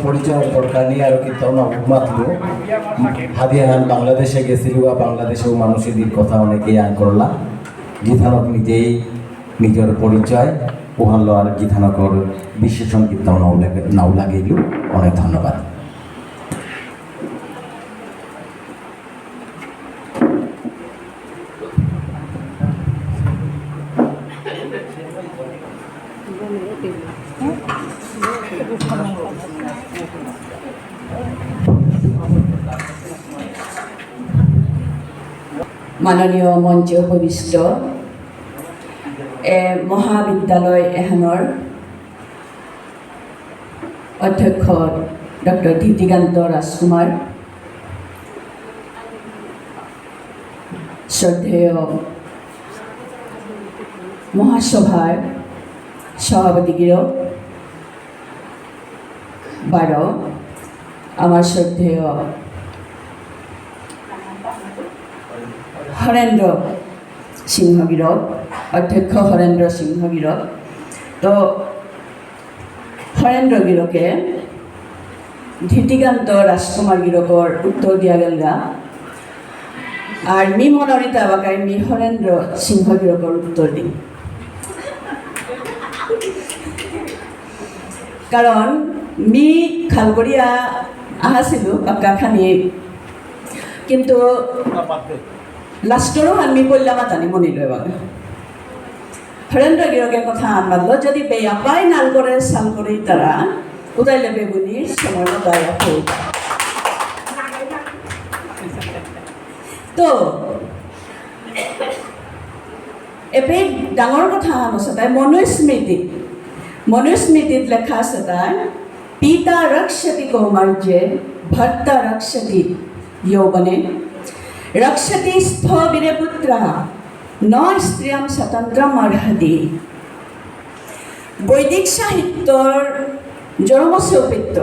পরিচয় দরকার নিয়ে আরও কিন্তু আমরা মাত্র হাদিয়ান বাংলাদেশে গেছিল বা বাংলাদেশেও মানুষের কথা অনেকে আন করলা। গীতানক নিজেই নিজের পরিচয় ওহান লওয়ার গীতানকর নাও লাগে নাও লাগিল। অনেক ধন্যবাদ। মাননীয় মঞ্চে উপবিষ্ট, এ মহাবিদ্যালয় এখনৰ অধ্যক্ষ ডক্টৰ ধীতিকান্ত ৰাজকুমাৰ। শ্ৰদ্ধেয় মহাসভাৰ সভাপতিগিৰ বাৰ, আমাৰ শ্ৰদ্ধেয় হরেন্দ্র সিংহগিরক অধ্যক্ষ হরেন্দ্র সিংহগিরক তো হরেন্দ্র গিরকে ধীতিকান্ত রাজকুমার গিরকর উত্তর দিয়া গেল আর মি মনোরিতা বাকাই মি হরেন্দ্র সিংহ গিরকর উত্তর দিই কারণ মি খালগড়িয়া আহাছিলো বাক্কাখানি কিন্তু কল্যাণা জানি মনিলো এবাৰ হৰেন্দ্ৰ গিৰকে কথা আনবাদলো যদি বেয়া পাই নাল কৰে, চাল কৰি তাৰা উদাইলে বেগুনি সময় হই তো, এপে ডাঙৰ কথা আছে তাই মনুস্মৃতি। মনুস্মৃতিত লেখা আছে তাই, পিতা ৰক্ষতি কৌমাৰ্যে, ভৰ্তা ৰক্ষতি, যৌৱনে রক্ষতি স্থবিরে পুত্র ন স্ত্রিয়াম স্বতন্ত্রম অর্হতি বৈদিক সাহিত্যর জনমসৌপিত্য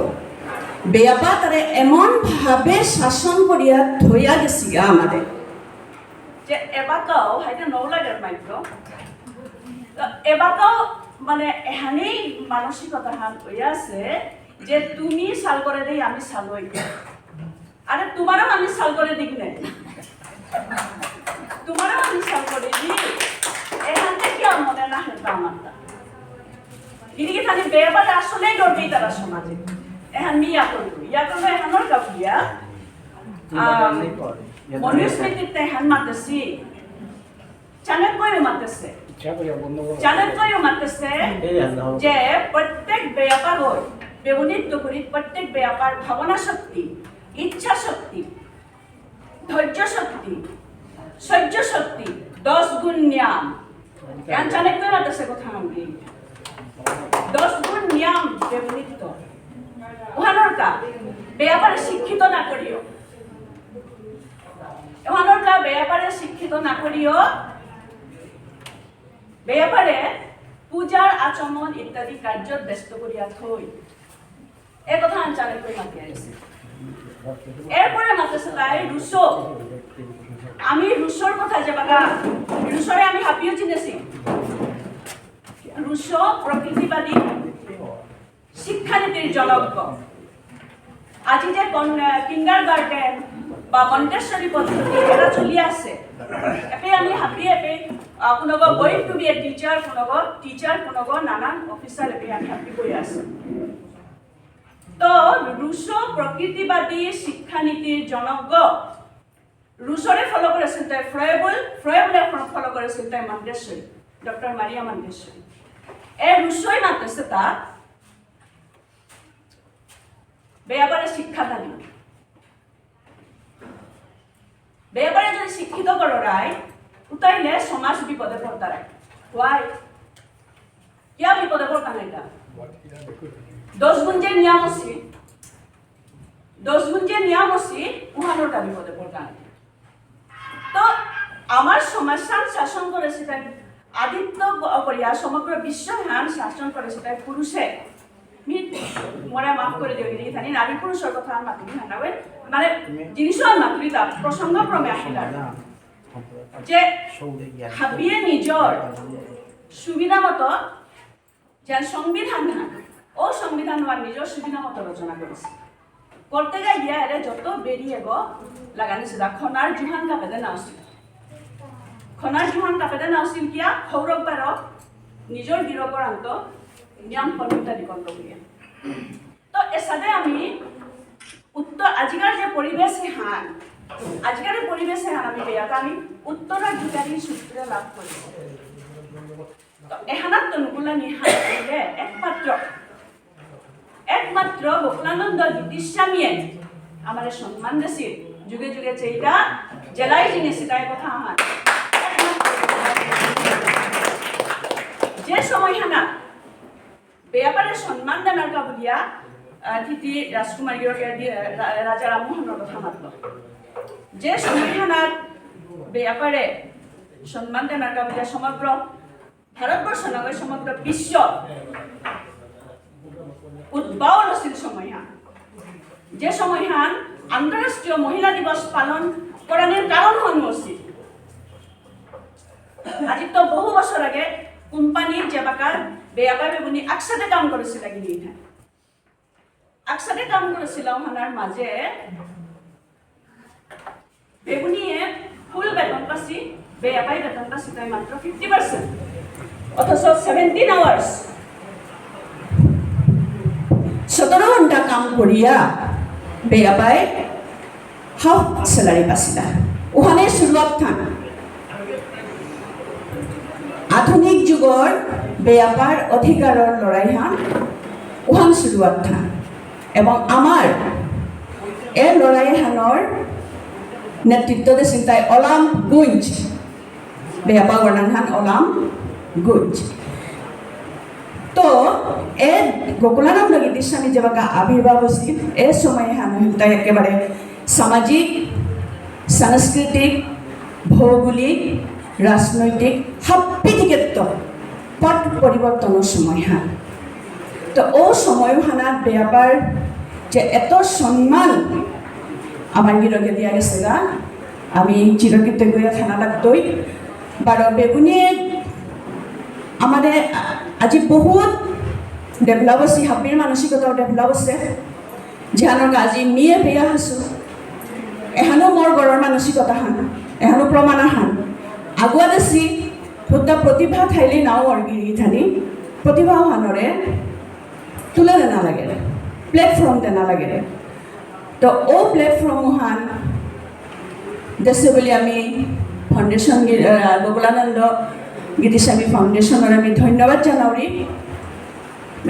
বেয়াপা তারে এমন ভাবে শাসন করিয়া ধইয়া গেছি আমাদের যে এবাকাও হাইটা নৌলাগের মাইক্র এবাকাও মানে এহানেই মানসিকতা হান হয়ে আছে যে তুমি সাল করে দেই আমি সাল হই আরে তোমারও আমি সাল করে দিক নাই তোমারও আমি সাল করে দিই এখান থেকে আর মনে না হেতা আমারটা। এদিকে খালি বেড়াবারে আসলেই ডরবেই তারা সমাজে। এখন মি ইয়া করব ইয়া। করব এখানোর কাপিয়া মনুস্মৃতিতে হ্যান মারতেছি। চাণক্যও চাণক্যও মারতেছে যে প্রত্যেক ব্যাপার হয় ব্যবনীত করি প্রত্যেক ব্যাপার ভাবনা শক্তি ইচ্ছা শক্তি ধৈর্য শক্তি সহ্য শক্তি, দশ গুণ নিয়াম। জ্ঞান চাণক্য মারতেছে কথা আমি দশ গুণ নিয়াম ব্যবনীত ওহানোর কা ব্যাপারে শিক্ষিত না করিও। এমনটা ব্যাপারে শিক্ষিত না করিও। ব্যাপারে পূজার আচমন ইত্যাদি কার্যত ব্যস্ত করিয়া থই এ কথা আঞ্চালে করে মাতি আছে এরপরে মাতেছে তাই রুশো আমি রুশোর কথা যে বাগা রুশোরে আমি হাপিও চিনেছি। রুশো প্রকৃতিবাদী শিক্ষানীতির জনজ্ঞ আজি যে কিন্ডার গার্ডেন বা মন্টেশ্বরী পদ্ধতি এটা চলি আছে। এপে আমি হাপি, এপে কোনোবা going to be a teacher কোনোবা টিচার কোনোবা নানান অফিসার এপে আমি হাপি কৰি আছে। তো, রুশো প্রকৃতিবাদী শিক্ষানীতির জনজ্ঞ রুশোরে ফলো করেছেন তাই ফ্রয়েবল ফ্রয়েবলে ফলো করেছেন তাই মন্টেশ্বরী ডক্টর মারিয়া মন্টেশ্বরী এ রুশোই মাতেছে তাক বেয়াবারে শিক্ষাদানী বেয়াবারে যদি শিক্ষিত করো রায় উতাইলে সমাজ বিপদে পড়তা রায় ওয়াই কিয়া বিপদে পড়তা এটা? দশ গুণ যে নিয়ম আছে দশ গুণ যে নিয়ম আছে উহানোটা বিপদে পড়তা তো আমার সমাজসান শাসন করেছে তাই আদিত্য করিয়া সমগ্র বিশ্ব হান শাসন করেছে তাই পুরুষে। মনে মাফ করে দিও এখানে নারী পুরুষের কথা আর মাতিবি না মানে জিনিসও আর মাতিবি তা প্রসঙ্গক্রমে আহিলা যে হাবিয়ে নিজর সুবিধা মতো যেন সংবিধান ও সংবিধান আর নিজের সুবিধা মতো রচনা করেছে। করতে গাই দিয়া এরে যত বেরিয়ে গো লাগানি সেটা খনার জুহান কাপেদে নাওছিল খনার জুহান কাপেদে নাওছিল কিয়া? সৌৰভ বাৰক নিজৰ গিৰপৰান্ত নিয়ম পণ্ডিতা নিকন্ত বুলিয়ে তো এসাদে আমি উত্তর আজিকার যে পরিবেশ হান আজিকার পরিবেশ হান আমি বেয়াটা আমি উত্তরাধিকারী সূত্রে লাভ করি তো এহানাত তনুকুলা নিহান কৰিলে একমাত্ৰ একমাত্র গোকুলানন্দ জ্যোতিষামীয়ে আমার সম্মান দিছিল যুগে যুগে চেইটা জেলাই জিনিস তাই কথা আমার। যে সময় হানা বেয়াপারে সম্মান দেনার কাবুলিয়া থিতি রাজকুমার রাজা রামমোহনের কথা মাতল। যে সময় হানার বেয়াপারে সম্মান দেনার কাবুলিয়া, সমগ্র ভারতবর্ষ নগর, সমগ্র বিশ্ব উদ্ভাবন আছিল সময়হান। যে সময়হান আন্তঃরাষ্ট্রীয় মহিলা দিবস পালন করানোর কারণ হন মসজিদ আজি তো বহু বছর আগে কোম্পানির যে বাকার বেয়াবা বেগুনি একসাথে কাম করেছিল এখানে একসাথে কাম করেছিল হানার মাঝে বেগুনিয়ে ফুল বেতন পাছি বেয়াবাই বেতন পাছি তাই মাত্র ফিফটি পার্সেন্ট অথচ সেভেন্টিন আওয়ার্স সতেরো ঘণ্টা কাম করিয়া বেয়া পায়। হাফ স্যালারি পাছিলা ওখানে শুরুয়াত থান। আধুনিক যুগর যুগৰ বেয়াপাৰ অধিকাৰৰ লৰাইহান ওহান শুরুয়াত থান। এবং আমার এই লড়াইহানৰ নেতৃত্ব দিছিল তাই অলাম গুঞ্জ। বেয়াপা গণানহান অলাম গুঞ্জ। তো এ গোকুলানন্দ গীতিস্বামী যেবাকা আবির্ভাব হয়েছিল এ সময়ে হানহিলতা একেবারে সামাজিক, সাংস্কৃতিক, ভৌগোলিক, রাজনৈতিক সাপ্পিদিকেত্ব পট পরিবর্তনের সময় হান তো ও সময় হানাত বেয়াপার যে এত সম্মান আমার গিরকে দিয়া গেছে গা। আমি চিরকৃতজ্ঞ থানা লাগতই বারো বেগুনিয়ে আমাদের আজি বহুত ডেভেলপ আছে হাবিৰ মানসিকতাও ডেভেলপ আছে যিহানক আজি মিয়ে বেয়া হৈছোঁ এহানো মোৰ ঘৰৰ মানসিকতা হান। এহানো প্ৰমাণ হান। আগুৱাত আছি সুদ্ধা প্ৰতিভা ঠাইলি নাও অৰ্গিৰি থানি প্ৰতিভা হানৰে তুলে দে নালাগে প্লেটফৰ্ম দে নালাগে তো ও প্লেটফৰ্ম হান। দেশে বুলি আমি ফাউণ্ডেশ্যন গোকুলানন্দ গীতিস্বামী ফাউণ্ডেশ্যনৰ আমি ধন্যবাদ জনাওঁৰি।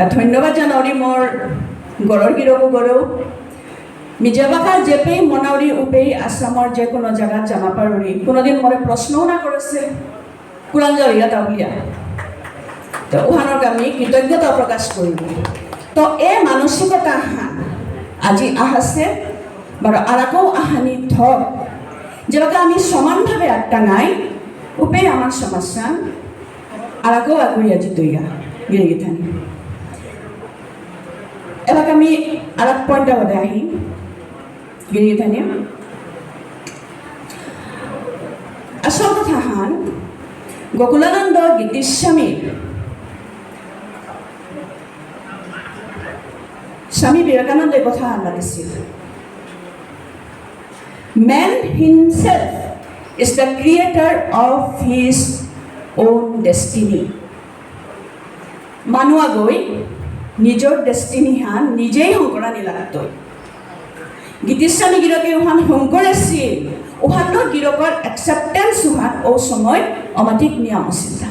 ধন্যবাদ জনাওঁৰি মোৰ গড়ৰ গিৰকো গড়েও মিজাবাকা জেপেই মনাউরি উপেই, আসামৰ যে কোনো জায়গাত জানা পারি কোনোদিন মরে প্রশ্নও না করেছে কুলাঞ্জলিয়া তাবলিয়া তো ওহানক আমি কৃতজ্ঞতা প্রকাশ করিব তো এ মানসিকতা হান, আজি আহাছে, বাৰু আরাকেও আহানি থক যেটাকে আমি সমানভাবে একটা নাই, উপেই আমার সমস্যা আরাকেও আগুড়িয়া জিতইয়া গিয়ে গিথানি এবার আমি এক পয়েন্টটা বলে আহি গিয়ে থানি আসল কথা হান গোকুলানন্দ গীতিস্বামী স্বামী বিবেকানন্দে কথা আনবাদিছিল। Man himself is the creator of his own destiny মানুহ গৈ নিজৰ ডেষ্টিনি হান নিজেই শংকৰানি লাগাতৈ গীতিস্বামী গিরকে উহান শংকর আছিল উহানৰ গিরকৰ একসেপ্টেন্স উহান ও সময় অমাধিক নিয়ম আছিল তা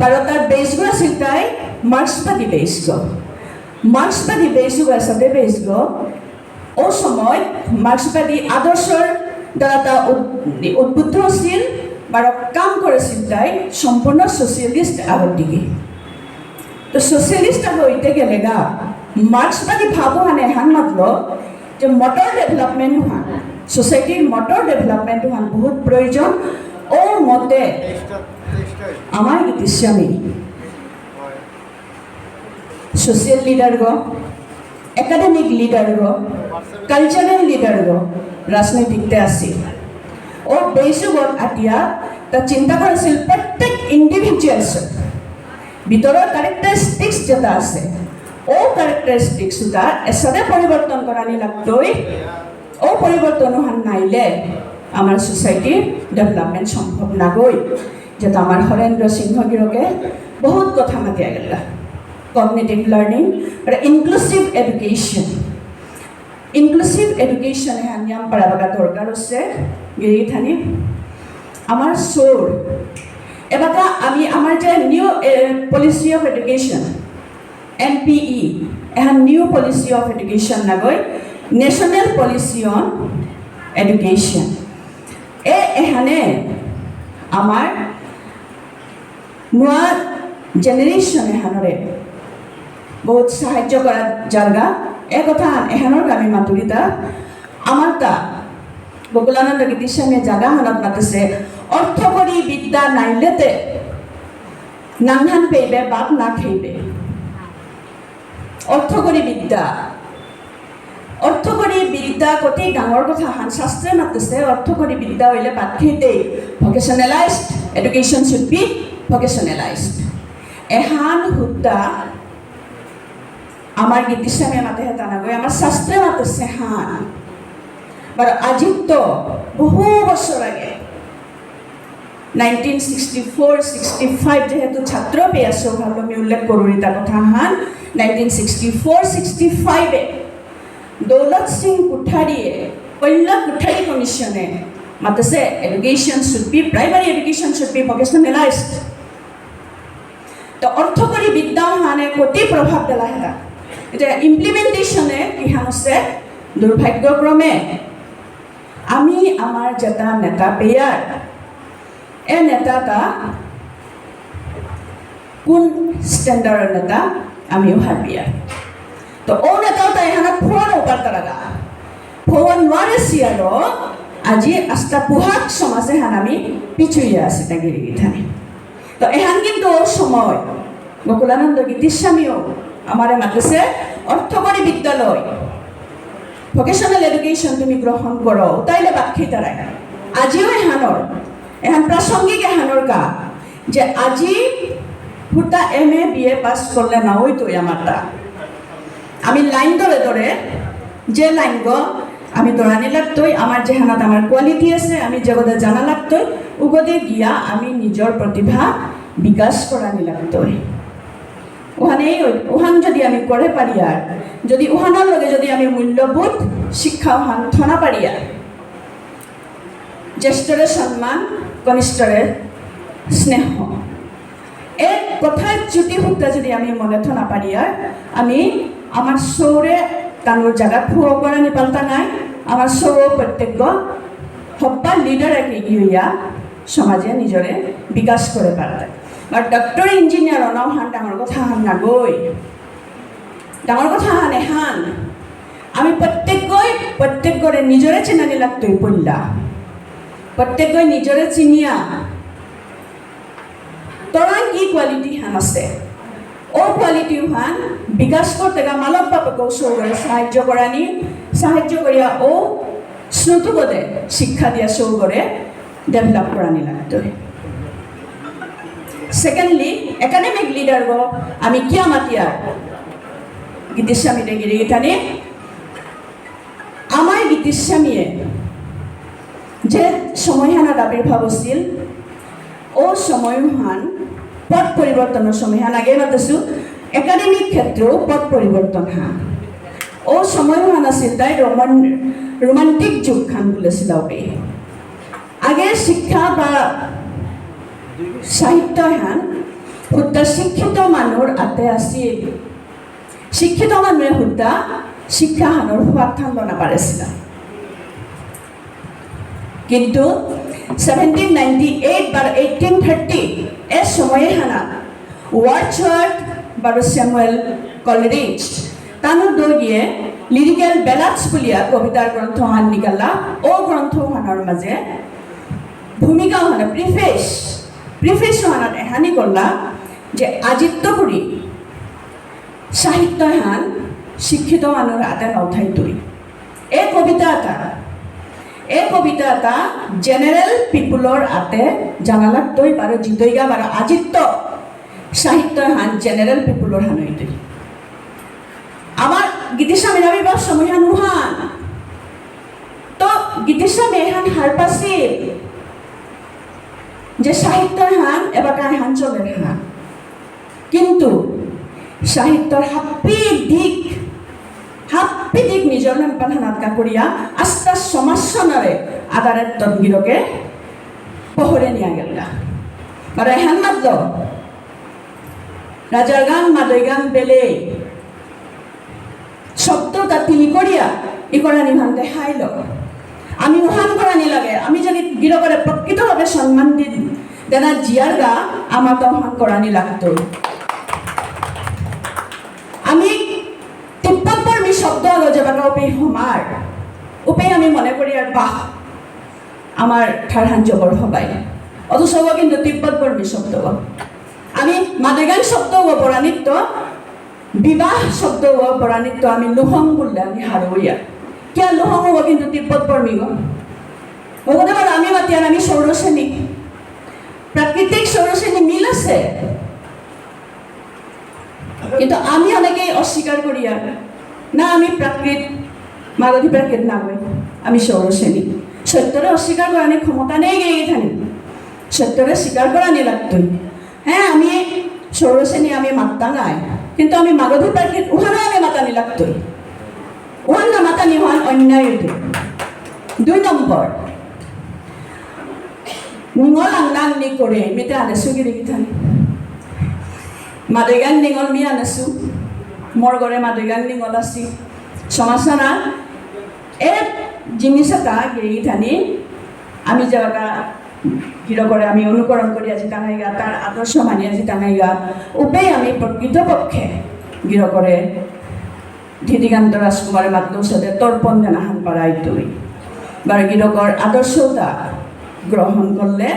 বাৰু তাৰ বেজগ আছিল তাই মার্ক্সবাদী বেজগ মার্ক্সবাদী বেজগ আসাতে বেজগ ও সময় মার্ক্সবাদী আদর্শৰ দ্বাৰা তা উদ্বুদ্ধ আছিল বাৰু কাম কৰিছিল তাই সম্পূৰ্ণ ছ'চিয়েলিষ্ট আগৰ দিকে তো সোশ্যালিস্ট হইতে গেলে গা মার্ক্সবাদী ভাবো হানে হান মাতল যে মটর ডেভেলপমেন্ট হান সোসাইটির মটর ডেভেলপমেন্ট হান বহুত প্রয়োজন। ও মতে আমার গীতিস্বামী সোশিয়াল লিডার গো একাডেমিক লিডার গো কালচারাল লিডার গো রাজনৈতিকতে আছিল ও বেসুগত আতিয়া, তা চিন্তা কৰিছিল প্ৰত্যেক ইণ্ডিভিজুৱেলছ ভিতৰৰ কেৰেক্টাৰিষ্টিক্স যেটা আছে ও কেৰেক্টাৰিষ্টিক্স দুটা এছৰে পৰিৱৰ্তন কৰা নিলাকৈ ও পৰিৱৰ্তন হান নাইলে আমাৰ ছ'চাইটিৰ ডেভেলপমেণ্ট সম্ভৱ নাগৈ। যেটা আমাৰ হৰেন্দ্ৰ সিংহগিৰকে বহুত কথা মাতিয়া গেলা কগনেটিভ লাৰ্নিং আৰু ইনক্লুচিভ এডুকেশ্যন ইনক্লুচিভ এডুকেশ্যন এহান নিয়ম পাৰা লগা দৰকাৰ আছে গিৰিথানি আমাৰ চোৰ এবাৰ আমি আমাৰ যে new policy of education N P E Ehan new policy of education নাগৈ নেশ্যনেল পলিচি অন এডুকেশ্যন এ এহানে আমাৰ নোৱা জেনেৰেশ্যন এহানৰে বহুত সাহায্য করা জায়গা এ কথা এখানোর আমি মাতুরিতা আমার তা বকুলানন্দ গীতিস্বামী হানত মাতিছে অর্থ করি বিদ্যা নাইলেতে। নাংহান পেইবে, বাপ না খেইবে। অর্থ করি বিদ্যা। অর্থ কৰি বিদ্যা অতি ডাঙৰ কথা, হান শাস্ত্ৰে মাতিছে অৰ্থ কৰি বিদ্যা হ'লে বাদ খেইতেই। Vocationalized education should be vocationalized এহান সূতা আমার গীতিস্বামী মাতে হেতা নাগৈ আমার শাস্ত্রে মাতিছে হান। বাট আজিও তো বহু বছর আগে nineteen sixty four sixty five যেহেতু ছাত্ৰ পেয়ে আছোঁ ভালো আমি উল্লেখ কৰোঁ এটা কথা। হান, নাইনটিন ছিক্সটি ফ'ৰ ছিক্সটি ফাইভে দৌলত সিং কোঠাৰীয়ে কল্যাণ কোঠাৰী কমিশ্যনে মাতিছে education should be primary education should be vocationalized তো অৰ্থ কৰি বিদ্যা হানে অতি প্ৰভাৱ পেলা হেতা। এতিয়া ইমপ্লিমেণ্টেশ্যনে কিহান আছে? দুৰ্ভাগ্যক্ৰমে, আমি আমাৰ যেটা নেতা পেয়াৰ এই নেতাটা কোন ষ্টেণ্ডাৰ্ডৰ নেতা আমিও পেয়ার তো ও নেতাও তাই এখানে ফোন ওপার তারা ফোন নোৱাৰে চিয়ালো আজি আস্তা পুহাক সমাজে হান আমি পিছুইয়া আছি তা গিরি গিথানি তো এহান কিন্তু ও সময় গোকুলানন্দ গীতিস্বামীও আমারে মাতিছে অর্থকরী বিদ্যালয় ভকেশনাল এডুকেশ্যন তুমি গ্রহণ করো তাইলে বাক্ষী তারাই আজিও এহানৰ এহান প্ৰাসংগিক এহানৰ কা যে আজি ফুটা M A B A pass করলে না ওই তা। আমি লাইন ধরে ধরে যে লাইন গ, আমি দৌড়ানি লাগতই আমার যেহানাত আমার কোয়ালিটি আছে, আমি জগতে জানা লাগতই উগদে গিয়া আমি নিজৰ প্ৰতিভা বিকাশ কৰানি লাগতই ওহানে ওহান যদি আমি করে পারি আর যদি ওহানোর লগে যদি আমি মূল্যবোধ, শিক্ষা ওহান থনা পারি আর জ্যেষ্ঠরে সম্মান কনিষ্ঠরে স্নেহ। এক কথার জ্যোতি সূত্র যদি আমি মনে থনা পারি আর আমি আমার সৌরে তানোর জায়গা ফুয় করা নিপালতা নাই। আমার সৌ প্রত্যেক হব্বা লিডার এক এগিয়ে সমাজে নিজরে বিকাশ করে পারতে বা ডক্টৰ ইঞ্জিনিয়াৰ অনাও হান ডাঙৰ কথা হান না নাগৈ। ডাঙৰ কথা হান এহান। আমি প্রত্যেক প্ৰত্যেককৈ, প্ৰত্যেকৰে নিজৰে চিনানি লাগতই পল্লা প্ৰত্যেককৈ নিজৰে চিনিয়া। তৰাং কি কোৱালিটি হান আছে। ও কোৱালিটি হান। বিকাশ করতে গা মালক বাপেকেও সৌগরে সাহায্য করানি সাহায্য করিয়া ও শ্রুতুগদে শিক্ষা দিয়া সৌগরে ডেভেলপ করানি লাগতই সেকেন্ডলি একাডেমিক লিডার গো আমি কিয়া মাতিয়া গীতিস্বামী গিরি এখানে আমার গীতিস্বামীয়ে যে সময়হানাত আবির্ভাব আছিল ও সময়হান পথ পরিবর্তনের সময়হান, আগে মাতিছো, একাডেমিক ক্ষেত্রেও পথ পরিবর্তন হান ও সময়হান আছিল তাই রোমান রোমান্টিক যুগ খান বলেছিল আগে শিক্ষা বা সাহিত্য হান শুদ্ধ শিক্ষিত মানুহৰ আতে আছিল। শিক্ষিত মানুহে শুদ্ধ শিক্ষা হানৰ সোৱাদ ঠাণ্ড নাপাৰিছিল কিন্তু ছেভেণ্টিন নাইণ্টি এইট বা এইটিন থাৰ্টি এই সময়ে হানা ৱাৰ্ডছৱাৰ্ড বাৰু চেমুৱেল কলেৰিজ তানো দৌৰিয়ে লিৰিকেল বেলাটছ বুলিয়া কবিতাৰ গ্ৰন্থহান নিকালা ও গ্ৰন্থহানৰ মাজে ভূমিকা হনে প্ৰিফেচ প্ৰিফেচ হানত এহানি করলা যে আজিত্য কৰি সাহিত্য হান শিক্ষিত মানুহৰ আটা নথাই তুই এই কবিতা এটা এই কবিতা এটা জেনেৰেল পিপুলৰ আতে জানালাক তৈ বাৰু জিতৈগা বাৰু আজিত্য সাহিত্যৰ হান জেনেৰেল পিপুলৰ হান এইটো আমাৰ গীতিস্বামীৰ বা সময় নোহান তো গীতিস্বামী এহান হার পাছিল যে সাহিত্যৰ হান এবার কায় হান চলের হান। কিন্তু সাহিত্যৰ হাপ্পি দিক হাপ্পি দিক নিজৰ নেম্পান হানাত কাকরিয়া আস্তা সমাজসনরে আদারের তদগিরকে পহরে নিয়ে গেল আর এহান রাজার গান মাদৈ গান বেলে শব্দটা তিনি করিয়া ই করানি ভান দেখাইল আমি উহান করানি লাগে, আমি যদি গিরকরে প্রকৃতভাবে সম্মান দি দেনা জিয়ার গা আমার তো উহান করানি লাগতো আমি তিব্বত বর্মী শব্দ হলো যে বাকা উপে সমার উপে আমি মনে করি আর বাহ, আমার ঠারহান জবর হবাই। অথচ কিন্তু তিব্বত বর্মী শব্দ আমি মাদেগান শব্দ পরাণিত্য বিবাহ শব্দ পরাণিত্য আমি লোহং বললে আমি হারুইয়া। কিয়া লোহং ও কিন্তু তিব্বত বর্মী গো বলো আমি মাতিয়ার আমি সৌরশ্রেণী প্রাকৃতিক সৌরশ্রেণী মিল আছে। কিন্তু আমি অনেকেই অস্বীকার করি আর। না, আমি প্রাকৃত, মাগধী প্রাকৃত না আমি সৌরশ্রেণী। সত্যরে অস্বীকার করার ক্ষমতা নেই গিয়ে এখানে। সত্যরে স্বীকার করা নি লাগতই। হ্যাঁ আমি সৌরশ্রেণী, আমি মাত্তা নাই। কিন্তু আমি মাগধী প্রাকৃত উহারও আমি মাতানি লাগতই। উহান না মাতানি হন অন্যায় দুই নম্বর। নিঙল আংনাংনি করে মেতে আনে সুগিরি গিথানি মাদৈগান নিঙল মি আনাছো। মোৰ ঘৰে মাদৈগান নিঙল আছে। সমাচারা এ জিনিস এটা গেই থানি আমি হিরো করে, আমি অনুকরণ করি আছি টাঙাইগা তার আদর্শ মানি আছি টাঙাইগা উপায় আমি প্রকৃতপক্ষে গিরো করে ধীতিকান্ত রাজকুমারের মাতলোর সাথে তর্পণ জানাহান পাড়াই তুই বার গিরকর আদর্শতা গ্রহণ করলে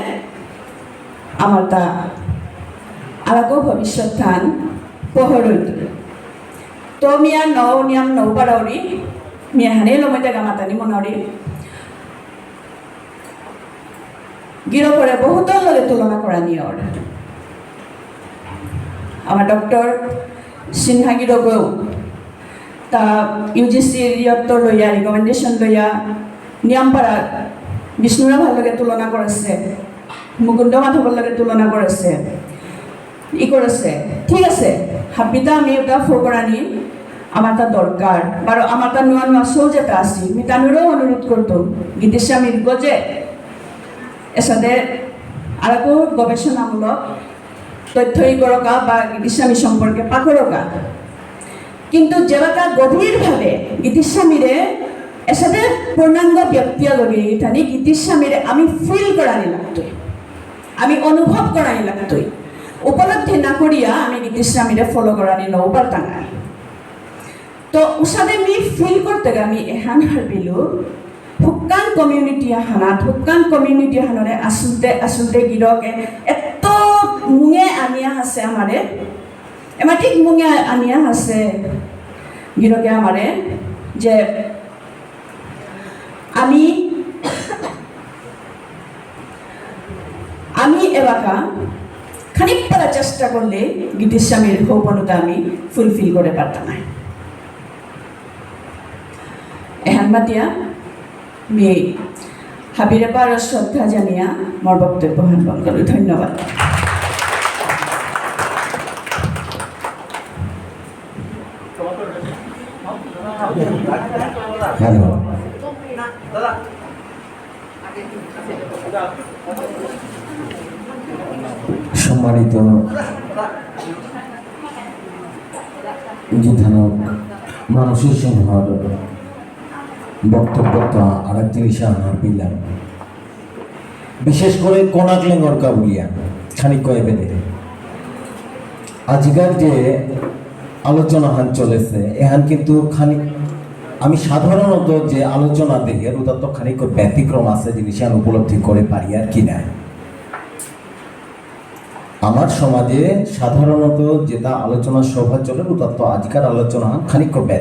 আমার তা আলাগো ভবিষ্যৎ থান পহরইত তো মিয়া নিয়াম নৌ মিয়া হানে লমই জায়গা মাতানি মনরি গিরো করে লগে তুলনা করা নিয়র আমার ডক্টর সিনহা গিরোকেও তা ইউজিসির ইয়ত্ত লইয়া রিকমেন্ডেশন লইয়া নিয়মপাড়া বিষ্ণুরাভার লগে তুলনা করেছে মুকুন্দ মাধৱৰ লগে তুলনা করেছে ই করেছে ঠিক আছে হাবিতা আমি ওটা ফোকরানি আমার তা দরকার। বারো, আমার তা নোয়া নোয়া যেটা আসি আমি তানুরও অনুরোধ করতো গীতিস্বামীর গজে। এর সাথে আর একো গবেষণামূলক তথ্যই করকা বা গীতিস্বামী সম্পর্কে পাকরকা কিন্তু যেবাটা গভীরভাবে গীতিস্বামীরে এর সাথে পূর্ণাঙ্গ ব্যক্তিয়া লগে ইথানি গীতিস্বামীরে আমি ফিল করানি লাগতোই। আমি অনুভব করানি লাগতোই। উপলব্ধি না করিয়া আমি গীতিস্বামীরে ফলো করানি নৌবার টাঙাই তো উষাদে মি ফিল করতে আমি এহান হারবিলো হুক্কান কমিউনিটি হানাত হুক্কান কমিউনিটি হানরে আসলতে আসলতে গিরকে। এত মুঙে আনিয়া আছে আমারে। এমার ঠিক মুঙে আনিয়া আছে গিরকে আমারে যে আমি আমি এবাকা খানিক পারা চেষ্টা করলে গীতিস্বামীর সৌপনতা আমি ফুলফিল করে পারতাম না। মাতিয়া আমি হাবিৰে পাৰ শ্ৰদ্ধা জানিয়া মোৰ বক্তব্য সম্পন্ন কৰোঁ ধন্যবাদ। সম্মানিত মানুষের সিংহর বক্তব্যটা আর এক জিনিস আমার পেলাম। বিশেষ করে কোনাক লেঙ্গর কাবুলিয়া, খানিক কয়ে বেঁধে আজকাল যে আলোচনা হান চলেছে এহান কিন্তু খানিক আমি সাধারণত যে আলোচনা দেখি ওটা তো খানিক ব্যতিক্রম আছে জিনিস আমি উপলব্ধি করে পারি আর কি না আমার সমাজে সাধারণত যেটা আলোচনা সভা চলে ওটা তো আজকাল আলোচনা খানিক ব্যতিক্রম